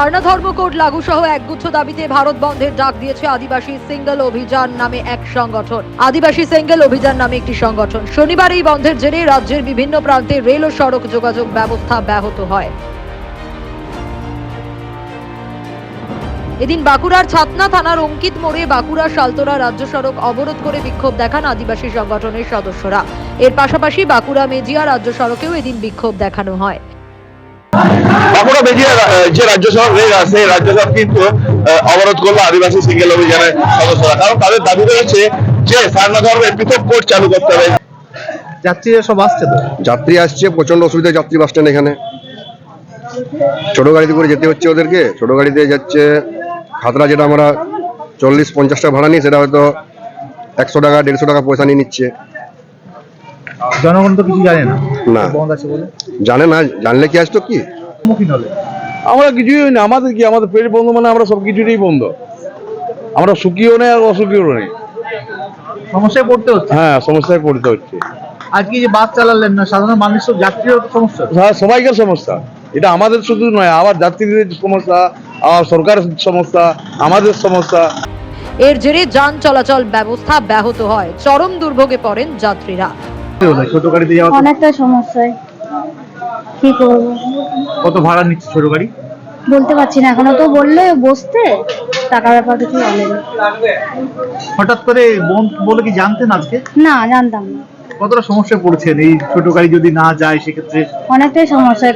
সারনা ধর্ম কোড লাগু সহ একগুচ্ছ দাবিতে ভারত বন্ধের ডাক দিয়েছে আদিবাসী সিঙ্গেল অভিযান নামে এক সংগঠন। আদিবাসী সিঙ্গেল অভিযান নামে একটি সংগঠন। শনিবার এই বন্ধের জেরে রাজ্যের বিভিন্ন প্রান্তে রেল ও সড়ক যোগাযোগ ব্যবস্থা ব্যাহত হয়। এদিন বাঁকুড়ার ছাতনা থানার অঙ্কিত মোড়ে বাঁকুড়া সালতোরা রাজ্য সড়ক অবরোধ করে বিক্ষোভ দেখান আদিবাসী সংগঠনের সদস্যরা। এর পাশাপাশি বাঁকুড়া মেজিয়া রাজ্য সড়কেও এদিন বিক্ষোভ দেখানো হয়। বাঁকুড়া বেজিয়া যে রাজ্য রেল আছে রাজ্য সড়ক কিন্তু অবরোধ করল আদিবাসী সিঙ্গেল অভিযানের সদস্যরা। কারণ তাদের দাবি রয়েছে যে সারনা ধর্মের পৃথক কোর্ট চালু করতে হবে। যাত্রীরা সব আসছে তো? যাত্রী আসছে প্রচণ্ড অসুবিধা যাত্রী বাস স্ট্যান্ড এখানে। ছোট গাড়িতে করে যেতে হচ্ছে ওদেরকে। ছোট গাড়িতে যাচ্ছে খাতরা যেটা আমরা চল্লিশ পঞ্চাশ টাকা ভাড়া নিই সেটা হয়তো একশো টাকা দেড়শো টাকা পয়সা নিয়ে নিচ্ছে। জনগণ তো কিছু জানে না। না। বন্ধ আছে বলে। জানে না জানলে কি আসতো কি? সম্মুখীন হলে? আমরা কিছুই না আমাদের কি? আমাদের পেট বন্ধ মানে আমরা সব কিছুতেই বন্ধ। আমরা সুখীও নেই আর অসুখীও নেই। সমস্যায় পড়তে হচ্ছে? হ্যাঁ সমস্যায় পড়তে হচ্ছে। আজকে যে বাস চালালেন না সাধারণ মানুষ সব যাত্রীরও সমস্যা? হ্যাঁ সবাইকার সমস্যা। এটা আমাদের শুধু নয় আবার যাত্রীদের সমস্যা আবার সরকারের সমস্যা আমাদের সমস্যা। এর জেরে যান চলাচল ব্যবস্থা ব্যাহত হয়। চরম দুর্ভোগে পড়েন যাত্রীরা। ছোট গাড়িতে যাওয়া অনেকটা সমস্যায়। কি করব? কত ভাড়া নিচ্ছে ছোট গাড়ি? বলতে পারছি না এখনও তো বললে বসতে টাকা ব্যাপার কিছু বলেনি হঠাৎ করে বন্ধ বলে কি জানতেন আজকে? না জানতাম না। কতটা সমস্যায় পড়ছেন? এই ছোট গাড়ি যদি না যায় সেক্ষেত্রে অনেকটাই সমস্যা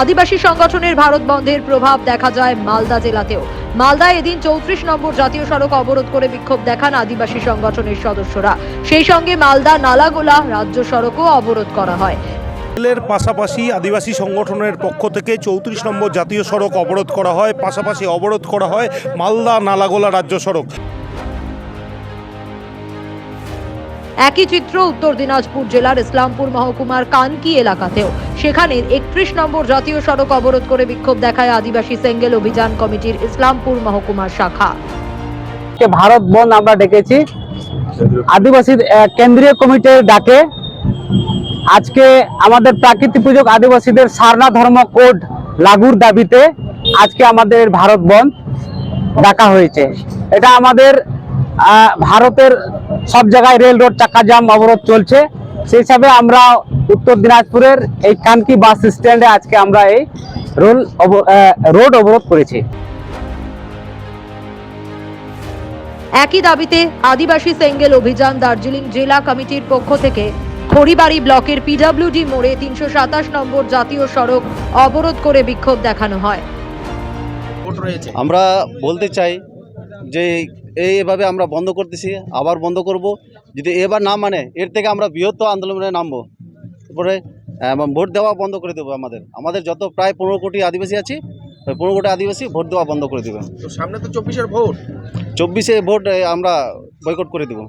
আদিবাসী সংগঠনের ভারত বন্ধের প্রভাব দেখা যায় মালদা জেলাতেও। মালদায় এদিন চৌত্রিশ নম্বর জাতীয় সড়ক অবরোধ করে বিক্ষোভ দেখান আদিবাসী সংগঠনের সদস্যরা। সেই সঙ্গে মালদা নালাগোলা রাজ্য সড়কও অবরোধ করা হয়। রেলের পাশাপাশি আদিবাসী সংগঠনের পক্ষ থেকে চৌত্রিশ নম্বর জাতীয় সড়ক অবরোধ করা হয়। পাশাপাশি অবরোধ করা হয় মালদা নালাগোলা রাজ্য সড়ক। একই চিত্র উত্তর দিনাজপুর জেলার ইসলামপুর মহকুমার কানকি এলাকাতেও। সেখানে একত্রিশ নম্বর জাতীয় সড়ক অবরোধ করে বিক্ষোভ দেখায় আদিবাসী সেঙ্গেল অভিযান কমিটির ইসলামপুর মহকুমার শাখা। ভারত বন আমরা ডেকেছি। আদিবাসী কেন্দ্রীয় কমিটির ডাকে। আজকে আমাদের প্রাকৃতিক পুজো আদিবাসীদের সারনা ধর্ম কোড লাগুর দাবিতে আজকে আমাদের ভারত বন্ধ ডাকা হয়েছে। এটা আমাদের ভারতের সব জায়গায় রেল রোড চাকা জাম অবরোধ চলছে। সেই হিসাবে আমরা উত্তর দিনাজপুরের এই কানকি বাস স্ট্যান্ডে আজকে আমরা এই রোল রোড অবরোধ করেছি। একই দাবিতে আদিবাসী সেঙ্গেল অভিযান দার্জিলিং জেলা কমিটির পক্ষ থেকে খড়িবাড়ি ব্লকের পিডাব্লিউডি মোড়ে তিনশো সাতাশ নম্বর জাতীয় সড়ক অবরোধ করে বিক্ষোভ দেখানো হয়। আমরা বলতে চাই যে এই এভাবে আমরা বন্ধ করতেছি আবার বন্ধ করব। যদি এবার না মানে এর থেকে আমরা বৃহত্তর আন্দোলনে নামবো। তারপরে ভোট দেওয়া বন্ধ করে দেবো আমাদের। আমাদের যত প্রায় পনেরো কোটি আদিবাসী আছে ওই পনেরো কোটি আদিবাসী ভোট দেওয়া বন্ধ করে দেবে। সামনে তো চব্বিশের ভোট। চব্বিশে ভোট আমরা বয়কট করে দেবো।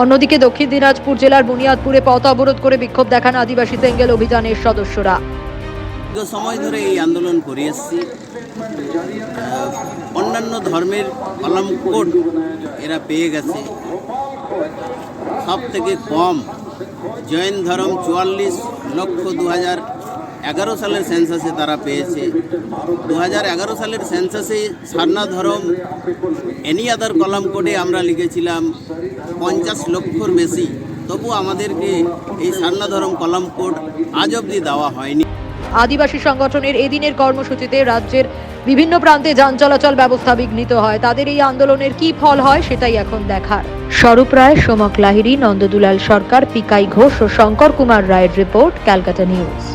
অন্যদিকে দক্ষিণ দিনাজপুর জেলার বুনিয়াদপুরে পথ অবরোধ করে বিক্ষোভ দেখান আদিবাসী সেঙ্গেল অভিযানের সদস্যরা। দীর্ঘ সময় ধরে এই আন্দোলন করে এসেছি। অন্যান্য ধর্মের কলম কোড এরা পেয়ে গেছে। সব থেকে কম জৈন ধর্ম চুয়াল্লিশ লক্ষ দু হাজার এগারো সালের সেন্সাসে তারা পেয়েছে। দু এগারো সালের সেন্সাসে সারনা ধরম এনি আদার কলম কোডে আমরা লিখেছিলাম পঞ্চাশ লক্ষর বেশি। তবু আমাদেরকে এই সারনা ধর্ম কলম কোড আজ অবধি দেওয়া হয়নি। আদিবাসী সংগঠনের এদিনের কর্মসূচিতে রাজ্যের বিভিন্ন প্রান্তে যান চলাচল ব্যবস্থা বিঘ্নিত হয়। তাদের এই আন্দোলনের কি ফল হয় সেটাই এখন দেখার। স্বরূপ রায়, সোমক লাহিড়ী, নন্দদুলাল সরকার, পিকাই ঘোষ ও শঙ্কর কুমার রায়ের রিপোর্ট, ক্যালকাটা নিউজ।